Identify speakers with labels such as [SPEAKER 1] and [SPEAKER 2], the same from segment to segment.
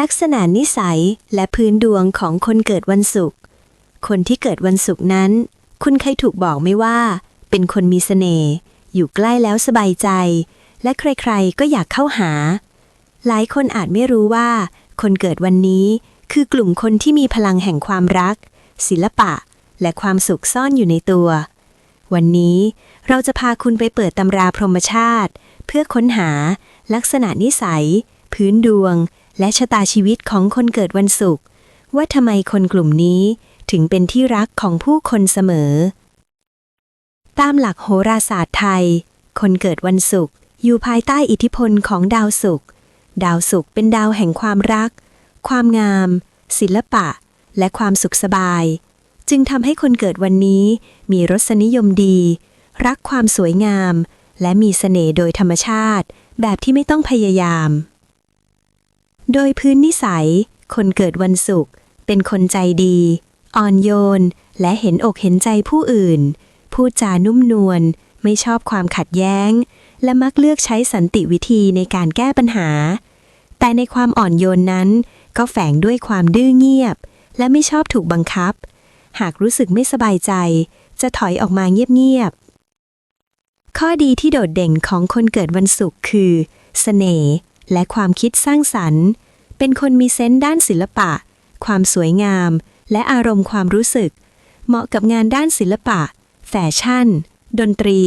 [SPEAKER 1] ลักษณะนิสัยและพื้นดวงของคนเกิดวันศุกร์ คนที่เกิดวันศุกร์นั้น คุณเคยถูกบอกไหมว่า เป็นคนมีเสน่ห์ อยู่ใกล้แล้วสบายใจ และใครๆ ก็อยากเข้าหา หลายคนอาจไม่รู้ว่า คนเกิดวันนี้คือกลุ่มคนที่มีพลังแห่งความรัก ศิลปะ และความสุขซ่อนอยู่ในตัว วันนี้เราจะพาคุณไปเปิดตำราพรหมชาติ เพื่อค้นหาลักษณะนิสัย พื้นดวง และชะตาชีวิตของคนเกิดวันศุกร์ว่าทำไมคนกลุ่มนี้ถึงเป็นที่รักของผู้คนเสมอ ตามหลักโหราศาสตร์ไทย คนเกิดวันศุกร์อยู่ภายใต้อิทธิพลของดาวศุกร์ดาวศุกร์เป็นดาวแห่งความรัก ความงาม ศิลปะ และความสุขสบาย จึงทำให้คนเกิดวันนี้มีรสนิยมดี รักความสวยงาม และมีเสน่ห์โดยธรรมชาติ แบบที่ไม่ต้องพยายาม โดยพื้นนิสัย คนเกิดวันศุกร์เป็นคนใจดี อ่อนโยน และเห็นอกเห็นใจผู้อื่น พูดจานุ่มนวล ไม่ชอบความขัดแย้ง และมักเลือกใช้สันติวิธีในการแก้ปัญหา แต่ในความอ่อนโยนนั้น ก็แฝงด้วยความดื้อเงียบ และไม่ชอบถูกบังคับ หากรู้สึกไม่สบายใจ จะถอยออกมาเงียบๆ ข้อดีที่โดดเด่นของคนเกิดวันศุกร์คือเสน่ห์และความคิดสร้างสรรค์ เป็นคนมีเซนส์ด้านศิลปะ ความสวยงาม และอารมณ์ความรู้สึก เหมาะกับงานด้านศิลปะ แฟชั่น ดนตรี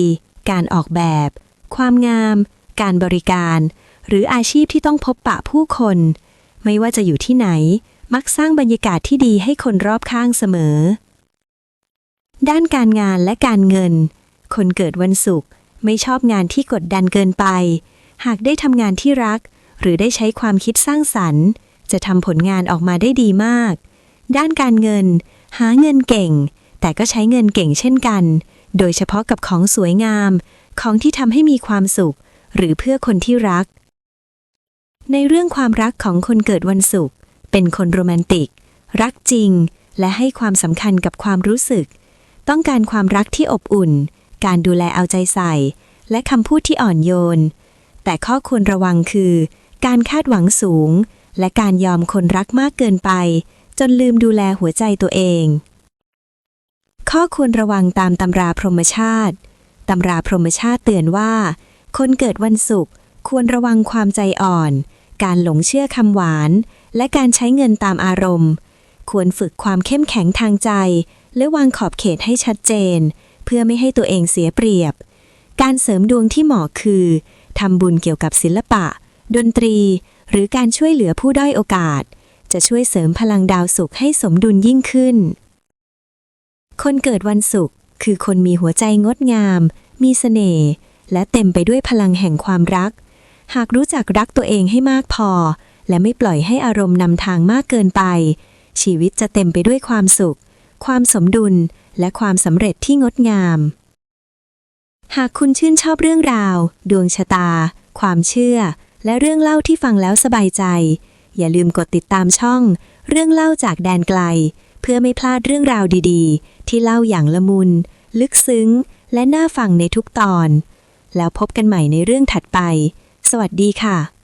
[SPEAKER 1] การออกแบบ ความงาม การบริการ หรืออาชีพที่ต้องพบปะผู้คน ไม่ว่าจะอยู่ที่ไหน มักสร้างบรรยากาศที่ดีให้คนรอบข้างเสมอ ด้านการงานและการเงิน คนเกิดวันศุกร์ไม่ชอบงานที่กดดันเกินไป หากได้ทำงานที่รัก หรือได้ใช้ความคิดสร้างสรรค์ จะทำผลงานออกมาได้ดีมาก ด้านการเงิน หาเงินเก่ง แต่ก็ใช้เงินเก่งเช่นกัน โดยเฉพาะกับของสวยงาม ของที่ทำให้มีความสุข หรือเพื่อคนที่รัก ในเรื่องความรักของคนเกิดวันศุกร์เป็นคนโรแมนติก รักจริง และให้ความสำคัญกับความรู้สึก ต้องการความรักที่อบอุ่น การดูแลเอาใจใส่ และคำพูดที่อ่อนโยน แต่ข้อควรระวังคือ การคาดหวังสูง และการยอมคนรักมากเกินไป จนลืมดูแลหัวใจตัวเอง ข้อควรระวังตามตำราพรหมชาติตำราพรหมชาติเตือนว่า คนเกิดวันศุกร์ควรระวังความใจอ่อน การหลงเชื่อคำหวาน และการใช้เงินตามอารมณ์ ควรฝึกความเข้มแข็งทางใจ และวางขอบเขตให้ชัดเจน เพื่อไม่ให้ตัวเองเสียเปรียบ การเสริมดวงที่เหมาะคือทำบุญเกี่ยวกับศิลปะ ดนตรี หรือการช่วยเหลือผู้ด้อยโอกาส จะช่วยเสริมพลังดาวศุกร์ให้สมดุลยิ่งขึ้น คนเกิดวันศุกร์คือคนมีหัวใจงดงาม มีเสน่ห์และเต็มไปด้วยพลังแห่งความรัก หากรู้จักรักตัวเองให้มากพอ และไม่ปล่อยให้อารมณ์นำทางมากเกินไป ชีวิตจะเต็มไปด้วยความสุข ความสมดุล และความสำเร็จที่งดงาม หากคุณชื่นชอบเรื่องราว ดวงชะตา ความเชื่อ และเรื่องเล่าที่ฟังแล้วสบายใจ อย่าลืมกดติดตามช่อง เรื่องเล่าจากแดนไกล เพื่อไม่พลาดเรื่องราวดีๆ ที่เล่าอย่างละมุน ลึกซึ้ง และน่าฟังในทุกตอน แล้วพบกันใหม่ในเรื่องถัดไป สวัสดีค่ะ